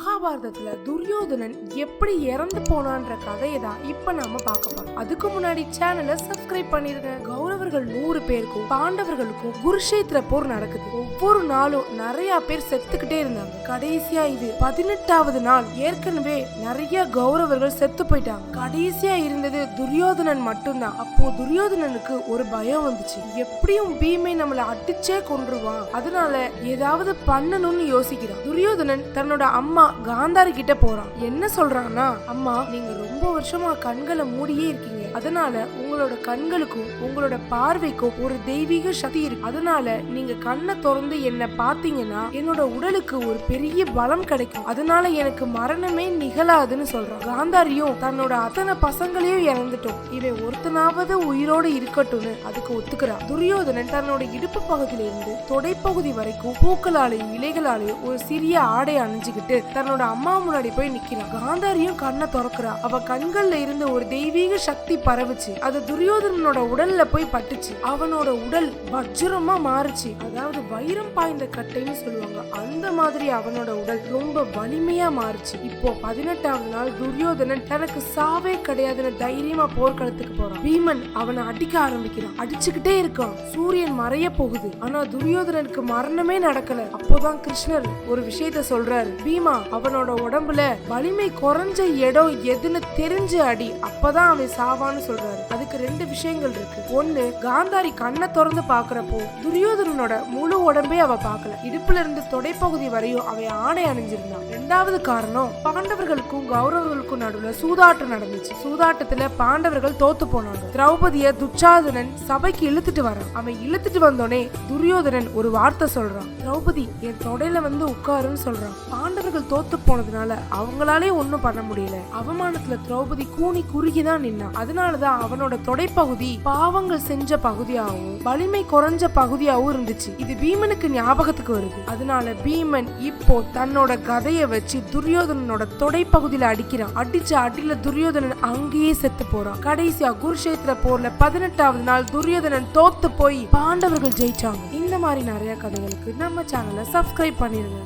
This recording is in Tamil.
மகாபாரதத்துல துரியோதனன் எப்படி இறந்து போனான்ற கதையை தான் இப்ப நாம பார்க்க போறோம். அதுக்கு முன்னாடி சேனலை சப்ஸ்கிரைப் பண்ணிருங்க கௌரவர்கள் நூறு பேருக்கும் பாண்டவர்களுக்கும் குருஷேத்திர போர் நடக்குது. ஒவ்வொரு நாளும் நிறைய பேர் செத்துக்கிட்டே இருந்தாங்க. கடைசியா இது பதினெட்டாவது நாள். ஏற்கனவே நிறைய கௌரவர்கள் செத்து போயிட்டாங்க. கடைசியா இருந்தது துரியோதனன் மட்டும்தான். அப்போ துரியோதனனுக்கு ஒரு பயம் வந்துச்சு. எப்படியும் பீமை நம்மளை அடிச்சே கொன்றுவான். அதனால ஏதாவது பண்ணணும்னு யோசிக்கிறான். துரியோதனன் தன்னோட அம்மா காந்தாரி கிட்ட போறான். என்ன சொல்றான்னா அம்மா நீங்க ரொம்ப வருஷமா கண்களை மூடியே இருக்கீங்க. அதனால உங்களோட கண்களுக்கும் உங்களோட பார்வைக்கும் ஒரு தெய்வீக சக்தி இருக்கு. அதனால நீங்க கண்ணை திறந்து என்ன பாத்தீங்கன்னா என்னோட உடலுக்கு ஒரு பெரிய பலம் கிடைக்கும். அதனால எனக்கு மரணமே நிகழாதுன்னு சொல்றான் காந்தாரியும் தன்னோட அத்தனை பசங்களையும் இறந்துட்டோம். இவன் ஒருத்தனாவது உயிரோட இருக்கட்டும்னு அதுக்கு ஒத்துக்கிறான் துரியோதனன் தன்னோட இடுப்பு பகுதியிலிருந்து தொடைப்பகுதி வரைக்கும் பூக்களாலையும் இலைகளாலையும் ஒரு சிறிய ஆடை அணிஞ்சுக்கிட்டு தன்னோட அம்மா முன்னாடி போய் நிக்கிறான். காந்தாரியும் கண்ணை திறக்கிறா. அவ கண்கள்ல இருந்து ஒரு தெய்வீக சக்தி பரவுச்சு. அது துரியோதனனோட உடல்ல போய் பட்டுச்சு. அவனோட உடல் வஜ்ரமா மாறுச்சு. அதாவது வைரம் பாய்ந்த கட்டைன்னு சொல்லுவாங்க. அந்த மாதிரி அவனோட உடல் ரொம்ப வலிமையா மாறுச்சு. இப்போ பதினெட்டாவது நாள் துரியோதனன் தனக்கு சாவே கிடையாதுன்னு தைரியமா போர்க்களத்துக்கு போறான். பீமன் அவனை அடிக்க ஆரம்பிக்கிறான். அடிச்சுக்கிட்டே இருக்கான். சூரியன் மறைய போகுது. ஆனா துரியோதனனுக்கு மரணமே நடக்கல. அப்போதான் கிருஷ்ணர் ஒரு விஷயத்த சொல்றாரு. பீமா அவனோட உடம்புல வலிமை குறைஞ்ச இடம் எதுன்னு தெரிஞ்சு அடி. அப்பதான் அவன் சாவான்னு சொல்றாரு. எனக்கு ரெண்டு விஷயங்கள் இருக்கு. ஒன்னு காந்தாரி கண்ணை திறந்து பாக்குறப்போ துரியோதனனோட முழு உடம்பே அவ பார்க்கல. இடுப்புல இருந்து தொடைப்பகுதி வரையும் அவ ஆடை அணிஞ்சிருந்தான் ரெண்டாவது காரணம் பாண்டவர்களுக்கும் கௌரவர்களுக்கும் நடுவுல சூதாட்டம் நடந்துச்சு. சூதாட்டத்துல பாண்டவர்கள் தோத்து போனாங்க. திரௌபதிய துச்சாதனன் சபைக்கு இழுத்துட்டு வரான். அவன் இழுத்துட்டு வந்தோடனே துரியோதனன் ஒரு வார்த்தை சொல்றான். திரௌபதி என் தொடையில வந்து உட்காருன்னு சொல்றான். பாண்டவர்கள் தோத்து போனதுனால அவங்களாலே ஒன்னும் பண்ண முடியல. அவமானத்துல திரௌபதி கூனி குறுகி தான் நின்னான். அதனாலதான் அவனோட தொடைப்பகுதி பாவங்கள் செஞ்ச பகுதியாகவும் வலிமை குறைஞ்ச பகுதியாகவும் இருந்துச்சு. இது பீமனுக்கு ஞாபகத்துக்கு வருது. அதனால பீமன் இப்போ தன்னோட கதைய வச்சு துரியோதனனோட தொடைப்பகுதியில அடிக்கிறான். அடிச்ச அடியில துரியோதனன் அங்கேயே செத்து போறான். கடைசியா குருஷேத்திர போர்ல பதினெட்டாவது நாள் துரியோதனன் தோத்து போய் பாண்டவர்கள் ஜெயிச்சாங்க. இந்த மாதிரி நிறைய கதைகளுக்கு நம்ம சேனலை சப்ஸ்கிரைப் பண்ணிருங்க.